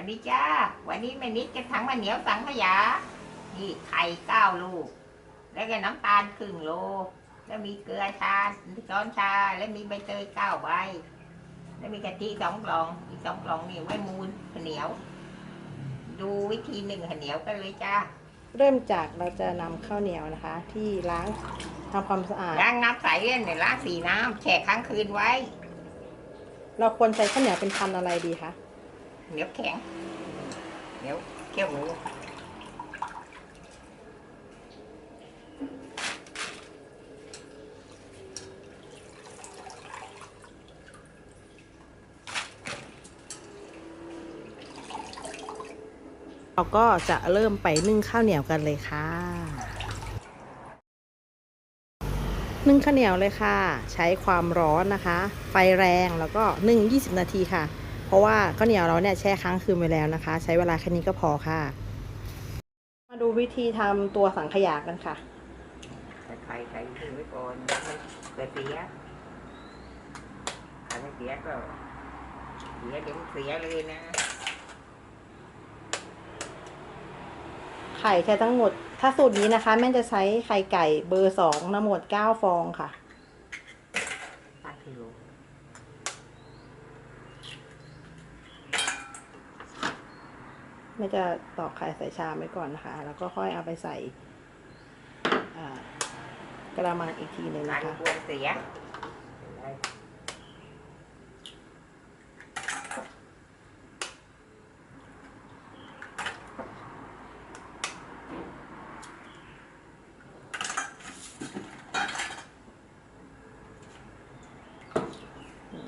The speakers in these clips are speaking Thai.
วันนี้จ้า วันนี้แม่นิดจะถังมาเหนียวสังขยา นี่ไข่เก้าลูก แล้วก็น้ำตาลครึ่งโล แล้วมีเกลือชาช้อนชา แล้วมีใบเตยเก้าใบ แล้วมีกะทิสองกล่อง อีกสองกล่องนี่ไว้มูลข้าวเหนียว ดูวิธีหนึ่งข้าวเหนียวกันเลยจ้า เริ่มจากเราจะนำข้าวเหนียวนะคะ ที่ล้างทำความสะอาด ล้างน้ำใสเนี่ยล้างสีน้ำแช่ค้างคืนไว้ เราควรใช้ข้าวเหนียวเป็นพันธุ์อะไรดีคะ เหนียวแข็งเหนียวเคี่ยวหมูเราก็จะเริ่มไปนึ่งข้าวเหนียวกันเลยค่ะ นึ่งข้าวเหนียวเลยค่ะ ใช้ความร้อนนะคะ ไฟแรงแล้วก็นึ่ง 20 นาทีค่ะ เพราะว่าข้าวเหนียวเราเนี่ยแช่ค้างคืนไปแล้วนะคะ ใช้เวลาแค่นี้ก็พอค่ะ มาดูวิธีทำตัวสังขยากันค่ะใส่ไข่ใส่ทิ้งไว้ก่อนไม่เกิดเสียถ้าไม่เสียก็เสียเดี๋ยวมันเสียเลยนะ ไข่ใช้ทั้งหมด ถ้าสูตรนี้นะคะ แม่จะใช้ไข่ไก่เบอร์สองทั้งหมด9ฟองค่ะตั้ง กิโลแม่จะตอกไข่ใส่ชามไว้ก่อนนะคะ แล้วก็ค่อยเอาไปใส่อ่ากระมังอีกทีหนึ่งไข่นะคะกวนเสีย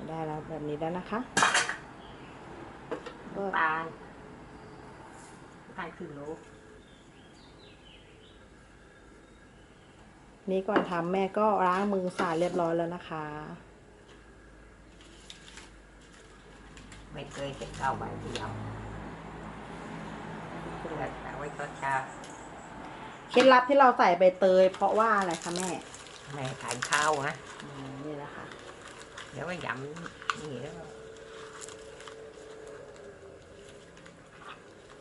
ได้แล้วแบบนี้แล้วนะคะ ก็ตา ลตั้งครึ่งโลนี้ก่อนทำแม่ก็ล้างมือสะอาดเรียบร้อยแล้วนะคะ ไม่เคยจะเข้าใบเดียวเพื่อเอาไว้ทอดชาเคล็ดลับที่เราใส่ใบเตย เพราะว่าอะไรคะแม่ แม่ทานข้าวนะอืมนี่นะคะเดี๋ยวก็ยำนี่แล้วก็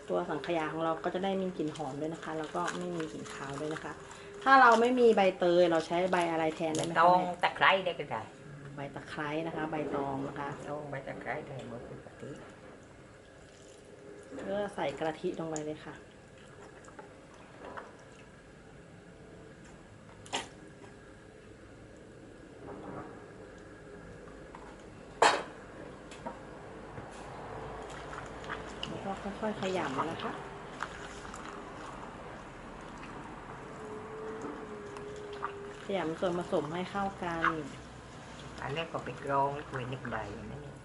ตัวสังขยาของเราก็จะได้มีกลิ่นหอมด้วยนะคะ แล้วก็ไม่มีกลิ่นคาวด้วยนะคะ ถ้าเราไม่มีใบเตยเราใช้ใบอะไรแทนได้ไหมตคะองแม่ตะไคร้ได้ก็ได้ใบตะไคร้นะคะ ใบตองนะคะตองใบตะไคร้ได้หมดปกติเพื่อใส่กระทิลงไปเลยค่ะ ก็ค่อยๆขยำนะคะขยำส่วนผสมให้เข้ากัน อันนี้ก็ไปกรองคุยนิดใดนั่นเอง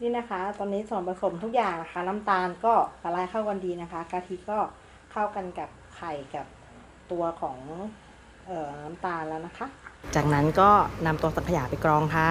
นี่นะคะ ตอนนี้ส่วนผสมทุกอย่างนะคะน้ำตาลก็ละลายเข้ากันดีนะคะ กะทิก็เข้ากันกับไข่กับตัวของเอ่อ น้ำตาลแล้วนะคะ จากนั้นก็นำตัวสังขยาไปกรองค่ะ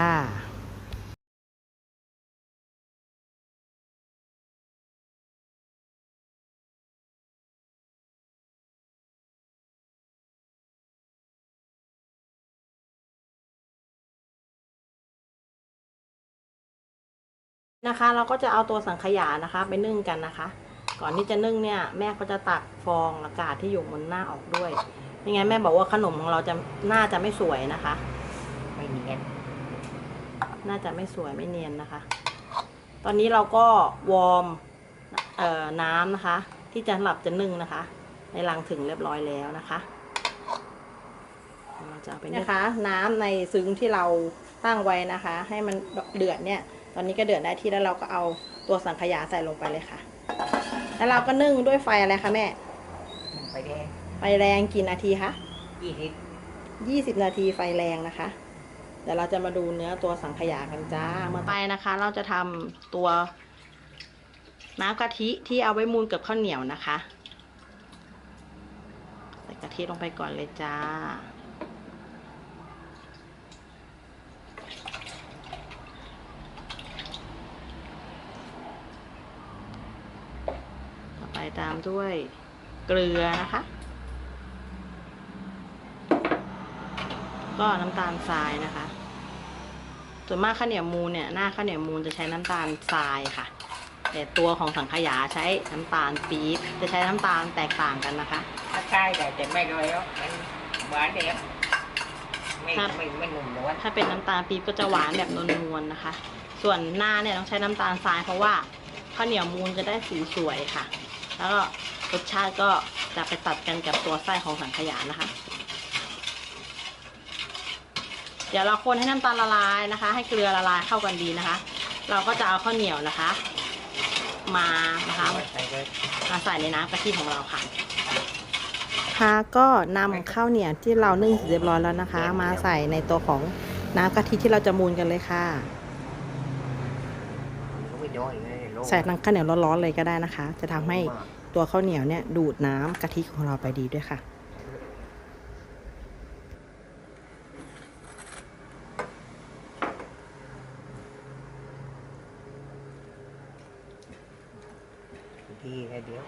นะคะเราก็จะเอาตัวสังขยานะคะไปนึ่งกันนะคะ ก่อนที่จะนึ่งเนี่ยแม่ก็จะตักฟองอากาศที่อยู่บนหน้าออกด้วย ยังไงแม่บอกว่าขนมของเราจะน่าจะไม่สวยนะคะ ไม่เนียน น่าจะไม่สวยไม่เนียนนะคะ ตอนนี้เราก็วอร์มเอ่อน้ำนะคะ ที่จะสำหรับจะนึ่งนะคะ ในรังถึงเรียบร้อยแล้วนะคะเราจะเอาไปนะคะ น้ำในซึ้งที่เราตั้งไว้นะคะ ให้มันเดือดเนี่ย ตอนนี้ก็เดือดได้ที่แล้วเราก็เอาตัวสังขยาใส่ลงไปเลยค่ะ แล้วเราก็นึ่งด้วยไฟอะไรคะแม่ไปแดงไฟ แรงกี่นาทีคะยี่สิบยี่สิบนาทีไฟแรงนะคะ เดี๋ยวเราจะมาดูเนื้อตัวสังขยากันจ้าเมื่อไปนะคะ เราจะทำตัวน้ำกะทิที่เอาไว้มูนกับข้าวเหนียวนะคะใส่กะทิลงไปก่อนเลยจ้า ต่อไปตามด้วยเกลือนะคะ ก็น้ำตาลทรายนะคะ ส่วนมากข้าวเหนียวมูลเนี่ยหน้าข้าวเหนียวมูลจะใช้น้ำตาลทรายค่ะ แต่ตัวของสังขยาใช้น้ำตาลปี๊บจะใช้น้ำตาลแตกต่างกันนะคะถ้าใช่แต่จะไม่ร้อยหรอกมันหวานเดียวไม่ครับไม่ไม่หนุ่มนวลถ้าเป็นน้ำตาลปี๊บก็จะหวานแบบนวลๆนะคะ ส่วนหน้าเนี่ยต้องใช้น้ำตาลทรายเพราะว่าข้าวเหนียวมูลจะได้สีสวยค่ะ แล้วก็รสชาติก็จะไปตัดกันกับตัวไส้ของสังขยานะคะ เดี๋ยวเราคนให้น้ำตาลละลายนะคะ ให้เกลือละลายเข้ากันดีนะคะ เราก็จะเอาข้าวเหนียวนะคะ มานะคะมาใส่ในน้ำกะทิของเราค่ะค่ะก็นำข้าวเหนียวที่เรานึ่งเสร็จเรียบร้อยแล้วนะคะ มาใส่ในตัวของน้ำกะทิที่เราจะมูนกันเลยค่ะเขาไม่ย่อยเลยโลใส่น้ำข้าวเหนียวร้อนๆเลยก็ได้นะคะ จะทำให้ตัวข้าวเหนียวเนี่ยดูดน้ำกะทิของเราไปดีด้วยค่ะ ดีเลยเดี๋ยว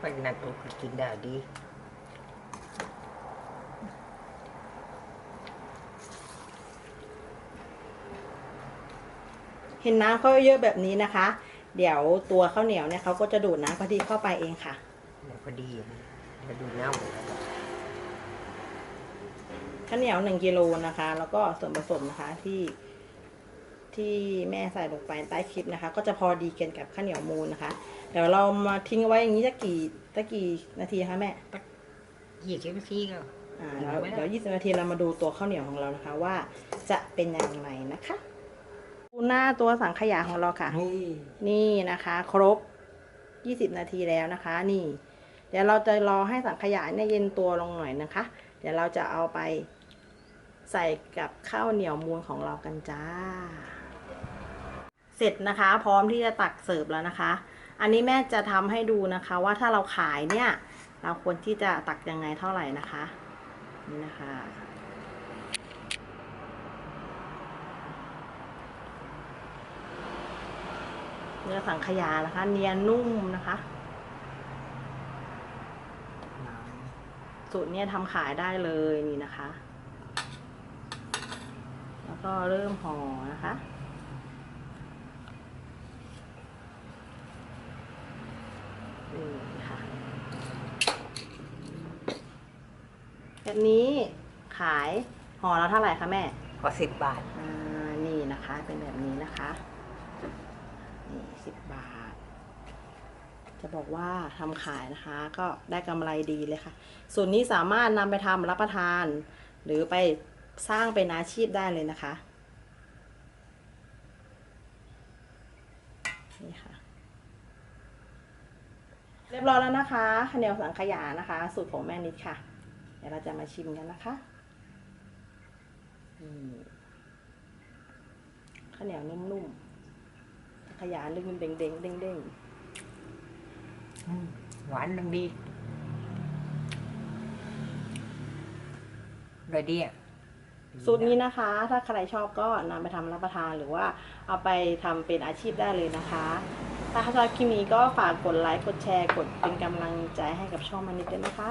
ไปนั่นตัวคือกินได้ดีเห็นน้ำเขาเยอะแบบนี้นะคะ เดี๋ยวตัวข้าวเหนียวเนี่ยเขาก็จะดูดน้ำกะทิเข้าไปเองค่ะมันพอดีจะดูน้ำหมดแล้วข้าวเหนียวหนึ่งกิโลนะคะ แล้วก็ส่วนผสมนะคะที่ ที่แม่ใส่ลงไปใต้คลิปนะคะ ก็จะพอดีกันกับข้าวเหนียวมูนนะคะ เดี๋ยวเรามาทิ้งเอาไว้อย่างนี้สักกี่สักกี่นาทีคะแม่ยี่สิบนาทีก็อ่าเดี๋ยวเดี๋ยวยี่สิบนาทีเรามาดูตัวข้าวเหนียวของเรานะคะว่าจะเป็นอย่างไรนะคะดูหน้าตัวสังขยาของเราค่ะ นี่นี่นะคะ ครบ20นาทีแล้วนะคะ นี่ เดี๋ยวเราจะรอให้สังขยาเนี่ยเย็นตัวลงหน่อยนะคะ เดี๋ยวเราจะเอาไปใส่กับข้าวเหนียวมูนของเรากันจ้า เสร็จนะคะ พร้อมที่จะตักเสิร์ฟแล้วนะคะ อันนี้แม่จะทำให้ดูนะคะว่าถ้าเราขายเนี่ย เราควรที่จะตักยังไงเท่าไหร่นะคะ นี่นะคะเนื้อสังขยานะคะ เนียนนุ่มนะคะสูตรเนี้ยทำขายได้เลยนี่นะคะ แล้วก็เริ่มห่อนะคะ นี่ค่ะ แบบนี้ขายห่อแล้วเท่าไหร่คะแม่พอสิบบาท อ่านี่นะคะ เป็นแบบนี้นะคะ นี่สิบบาท จะบอกว่าทำขายนะคะ ก็ได้กำไรดีเลยค่ะ ส่วนนี้สามารถนำไปทำรับประทาน หรือไปสร้างเป็นอาชีพได้เลยนะคะ นี่ค่ะ เรียบร้อยแล้วนะคะข้าวเหนียวสังขยานะคะ สูตรของแม่นิดค่ะเดี๋ยวเราจะมาชิมกันนะคะอืมข้าวเหนียวนุ่มๆขยานลึกเด้งๆเด้งเด้งเด้งอืมหวานดังดีเลยดีอะสูตรนี้นะคะ ถ้าใครชอบก็นำไปทำรับประทานหรือว่าเอาไปทำเป็นอาชีพได้เลยนะคะ ถ้าชอบคลิปนี้ก็ฝากกดไลค์ กดแชร์ กดเป็นกำลังใจให้กับช่องมันนิดด้วยนะคะ